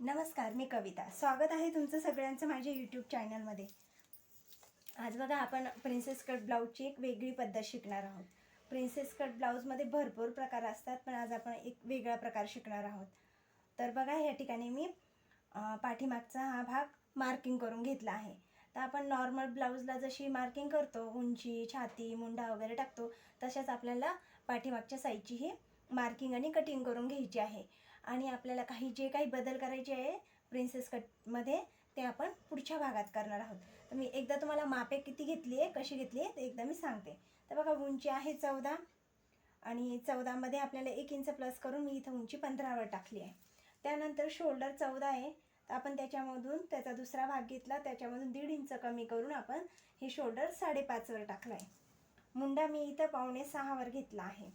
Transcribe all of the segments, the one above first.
नमस्कार मी कविता. स्वागत आहे तुमचं सगळ्यांचं माझ्या यूट्यूब चॅनलमध्ये आज बघा आपण प्रिन्सेस कट ब्लाऊजची एक वेगळी पद्धत शिकणार आहोत. प्रिन्सेस कट ब्लाऊजमध्ये भरपूर प्रकार असतात पण आज आपण एक वेगळा प्रकार शिकणार आहोत. तर बघा या ठिकाणी मी पाठीमागचा हा भाग मार्किंग करून घेतला आहे. तर आपण नॉर्मल ब्लाऊजला जशी मार्किंग करतो उंची छाती मुंडा वगैरे टाकतो तशाच आपल्याला पाठीमागच्या साईजची ही मार्किंग आणि कटिंग करून घ्यायची आहे. आणि आपल्याला काही जे काही बदल करायचे आहे प्रिन्सेस कटमध्ये ते आपण पुढच्या भागात करणार आहोत. तर मी एकदा तुम्हाला मापे किती घेतली आहे कशी घेतली आहे ते एकदा मी सांगते. तर बघा उंची आहे चौदा आणि चौदामध्ये आपल्याला एक इंच प्लस करून मी इथं उंची पंधरावर टाकली आहे. त्यानंतर शोल्डर चौदा आहे. तर आपण त्याच्यामधून त्याचा दुसरा भाग घेतला त्याच्यामधून दीड इंच कमी करून आपण हे शोल्डर साडेपाचवर टाकला आहे. मुंडा मी इथं पावणे सहावर घेतला आहे.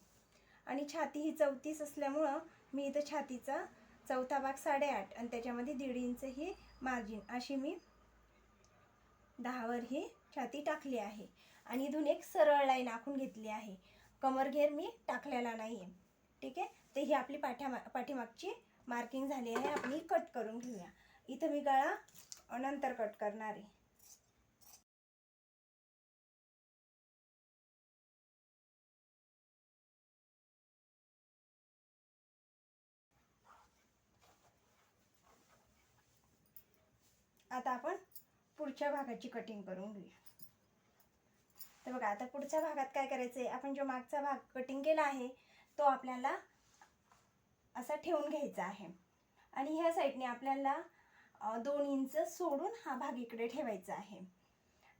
आणि छाती ही चौतीस असल्यामुळं मी इथं छातीचा चौथा भाग साडेआठ आणि त्याच्यामध्ये दीड इंच ही मार्जिन अशी मी दहावर ही छाती टाकली आहे. आणि इथून एक सरळ लाईन आखून घेतली आहे. कमरघेर मी टाकलेला नाही आहे ठीक आहे? तर ही आपली पाठ्या पाठीमागची मार्किंग झाली आहे. आपण कट करून घेऊया. इथं मी गळा नंतर कट करणार आहे. आता आपण पुढच्या भागाची कटिंग करून घेऊया. तर बघा आता पुढच्या भागात काय करायचं आहे आपण जो मागचा भाग कटिंग केला आहे तो आपल्याला असा ठेवून घ्यायचा आहे. आणि ह्या साईडने आपल्याला दोन इंच सोडून हा भाग इकडे ठेवायचा आहे.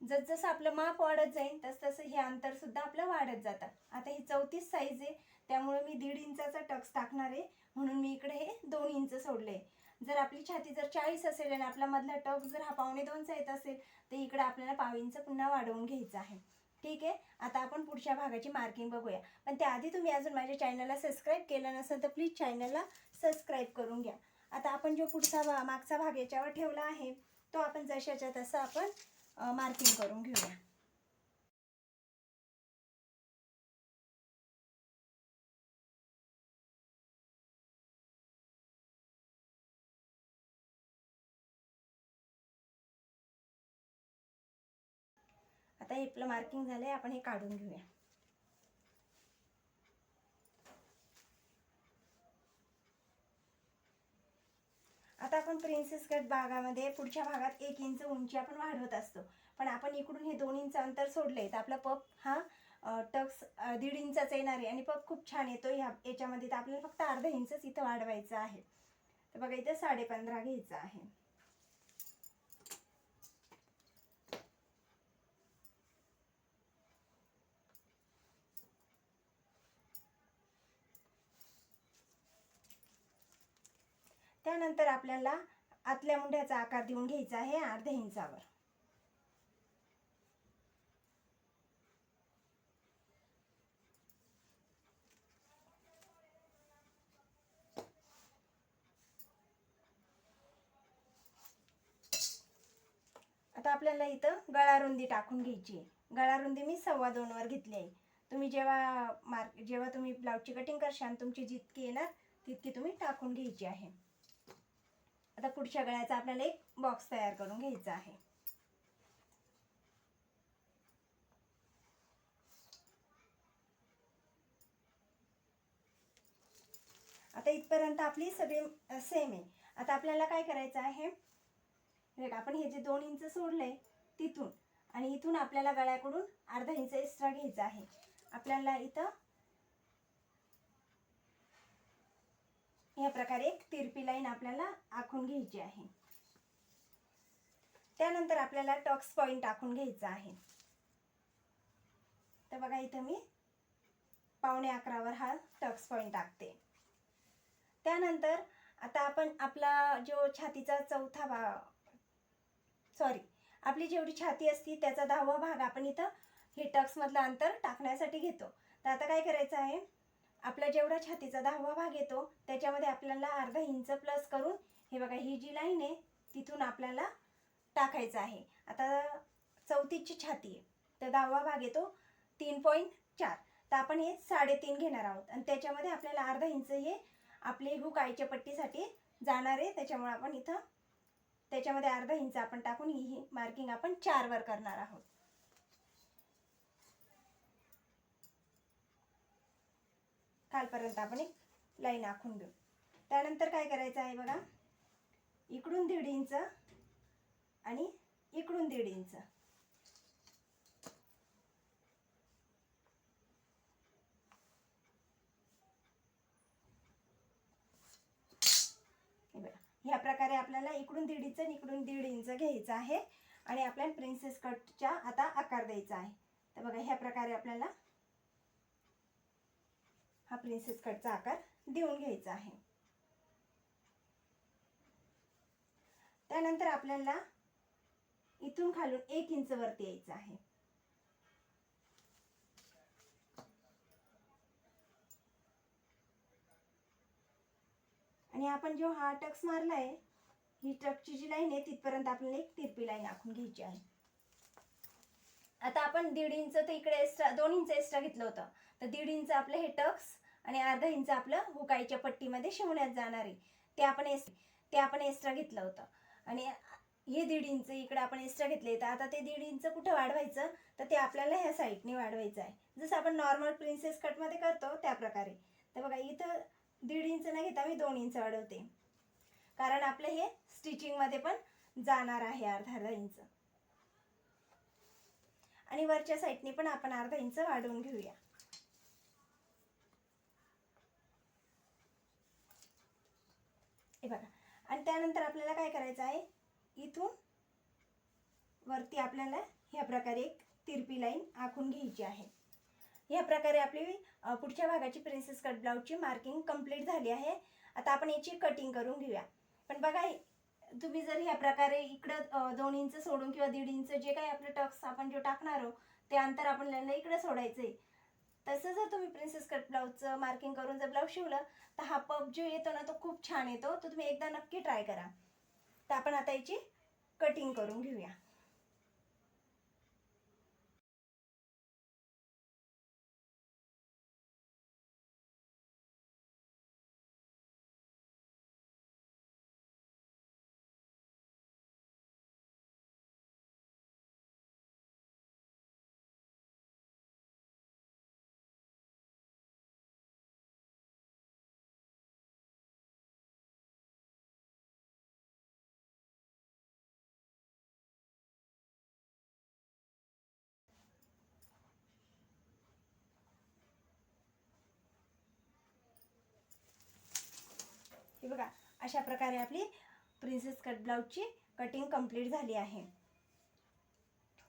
जसजसं आपलं माप वाढत जाईल तसतसं हे अंतर सुद्धा आपलं वाढत जातं. आता ही चौतीस साईज आहे त्यामुळे मी दीड इंचाचा टक्स टाकणार आहे म्हणून मी इकडे हे दोन इंच सोडले. जर आपली छाती जर चाळीस असेल आणि आपला मधला टप जर हा पावणे दोनचा येत असेल तर इकडं आपल्याला पाव पुन्हा वाढवून घ्यायचं आहे. ठीक आहे? आता आपण पुढच्या भागाची मार्किंग बघूया. पण त्याआधी तुम्ही अजून माझ्या चॅनलला सबस्क्राईब केलं नसेल तर प्लीज चॅनलला सबस्क्राईब करून घ्या. आता आपण जो पुढचा भा मागचा भाग याच्यावर ठेवला आहे तो आपण जशाच्या तसं आपण मार्किंग करून घेऊया. आता हे आपलं मार्किंग झालंय आपण हे काढून घेऊया. आता आपण प्रिन्सेस कट भागामध्ये पुढच्या भागात एक इंच उंची आपण वाढवत असतो. पण आपण इकडून हे दोन इंच अंतर सोडले तर आपला पप हा टक्स दीड इंचाचा येणार आहे. आणि पप खूप छान येतो ह्या याच्यामध्ये तर आपल्याला फक्त अर्धा इंचच इथं वाढवायचं आहे. तर बघा इथं साडे पंधरा घ्यायचं आहे. त्यानंतर आपल्याला आतल्या मुंड्याचा आकार देऊन घ्यायचा आहे अर्ध्या इंचावर. आता आपल्याला इथं गळारुंदी टाकून घ्यायची आहे. गळारुंदी मी सव्वा दोनवर घेतली आहे. तुम्ही जेव्हा मार्क जेव्हा तुम्ही ब्लाऊजची कटिंग करशाल तुमची जितकी येणार तितकी तुम्ही टाकून घ्यायची आहे. आता पुढच्या गळ्याचा आपल्याला एक बॉक्स तयार करून घ्यायचा आहे. आता इथपर्यंत आपली सगळी सेम आहे. आता आपल्याला काय करायचं आहे? बघा, आपण हे जे दोन इंच सोडले तिथून आणि इथून आपल्याला गळ्याकडून अर्धा इंच एक्स्ट्रा घ्यायचा आहे. आपल्याला इथं या प्रकारे एक तिरपी लाईन आपल्याला आखून घ्यायची आहे. त्यानंतर आपल्याला टॉक्स पॉइंट टाकून घ्यायचा आहे. तर बघा इथं मी पावणे अकरावर हा टक्स पॉइंट टाकते त्यानंतर आता आपण आपला जो छातीचा चौथा भाग सॉरी आपली जेवढी छाती असती त्याचा दहावा भाग आपण इथं हे टक्समधलं अंतर टाकण्यासाठी घेतो. तर आता काय करायचं आहे? आपला जेवढा छातीचा दहावा भाग येतो त्याच्यामध्ये आपल्याला अर्धा इंच प्लस करून हे बघा ही जी लाईन आहे तिथून आपल्याला टाकायचं आहे. आता चौथीची छाती आहे तर दहावा भाग येतो तीन पॉईंट चार. तर आपण हे साडेतीन घेणार आहोत. आणि त्याच्यामध्ये आपल्याला अर्धा इंच हे आपले हुक आईच्या पट्टीसाठी जाणार आहे. त्याच्यामुळे आपण इथं त्याच्यामध्ये अर्धा इंच आपण टाकून ही ही मार्किंग आपण चारवर करणार आहोत. खालपर्यंत आपण एक लाईन आखून घेऊ. त्यानंतर काय करायचं आहे बघा? इकडून दीड इंच आणि इकडून दीड इंच. ह्या प्रकारे आपल्याला इकडून दीड इंच आणि इकडून दीड इंच घ्यायचं आहे आणि आपल्याला प्रिन्सेस कटच्या आता आकार द्यायचा आहे. तर बघा ह्या प्रकारे आपल्याला हा प्रिन्सेस कटचा आकार देऊन घ्यायचा आहे. त्यानंतर आपल्याला इथून खालून एक इंच वरती यायचं आहे. आणि आपण जो हा टक्स मारलाय ही टकची जी लाईन आहे तिथपर्यंत आपल्याला एक तिरपी लाईन आखून घ्यायची आहे. आता आपण दीड इंच तर इकडे एक्स्ट्रा दोन इंच एक्स्ट्रा घेतलं होतं. तर दीड इंच आपलं हे टक्स आणि अर्धा इंच आपलं हुकाईच्या पट्टीमध्ये शिवण्यात जाणार आहे. ते आपण एस ते आपण एक्स्ट्रा घेतलं होतं. आणि हे दीड इंच इकडे आपण एक्स्ट्रा घेतले तर आता ते दीड इंच कुठं वाढवायचं? तर ते आपल्याला ह्या साईडने वाढवायचं आहे. जसं आपण नॉर्मल प्रिन्सेस कटमध्ये करतो त्या प्रकारे. तर बघा इथं दीड इंच न घेता मी दोन इंच वाढवते. कारण आपलं हे स्टिचिंगमध्ये पण जाणार आहे अर्धा अर्धा इंच. आणि वरच्या साईडने पण आपण अर्धा इंच वाढवून घेऊया. हे बघा. आणि त्यानंतर आपल्याला काय करायचं आहे? इथून वरती आपल्याला ह्या प्रकारे एक तिरपी लाईन आखून घ्यायची आहे. ह्या प्रकारे आपली पुढच्या भागाची प्रिन्सेस कट ब्लाऊजची मार्किंग कंप्लीट झाली आहे. आता आपण याची कटिंग करून घेऊया. पण बघा तुम्ही जर ह्या प्रकारे इकडं दोन इंच सोडून किंवा दीड इंच जे काही आपलं टक्स आपण जो टाकणार आहोत ते अंतर आपल्याला इकडं सोडायचं आहे तसं जर तुम्ही प्रिन्सेस कट ब्लाऊजचं मार्किंग करून जर ब्लाऊज शिवलं तर हा पब जो येतो ना तो खूप छान येतो. तो तुम्ही एकदा नक्की ट्राय करा. तर आपण आता याची कटिंग करून घेऊया. हे बघा अशा प्रकारे आपली प्रिन्सेस कट ब्लाऊजची कटिंग कंप्लीट झाली आहे.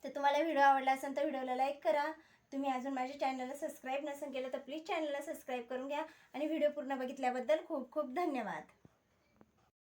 तर तुम्हाला व्हिडिओ आवडला असेल तर व्हिडिओला लाईक करा. तुम्ही अजून माझ्या चॅनलला सबस्क्राईब नसेल केलं तर प्लीज चॅनलला सबस्क्राईब करून घ्या. आणि व्हिडिओ पूर्ण बघितल्याबद्दल खूप खूप धन्यवाद.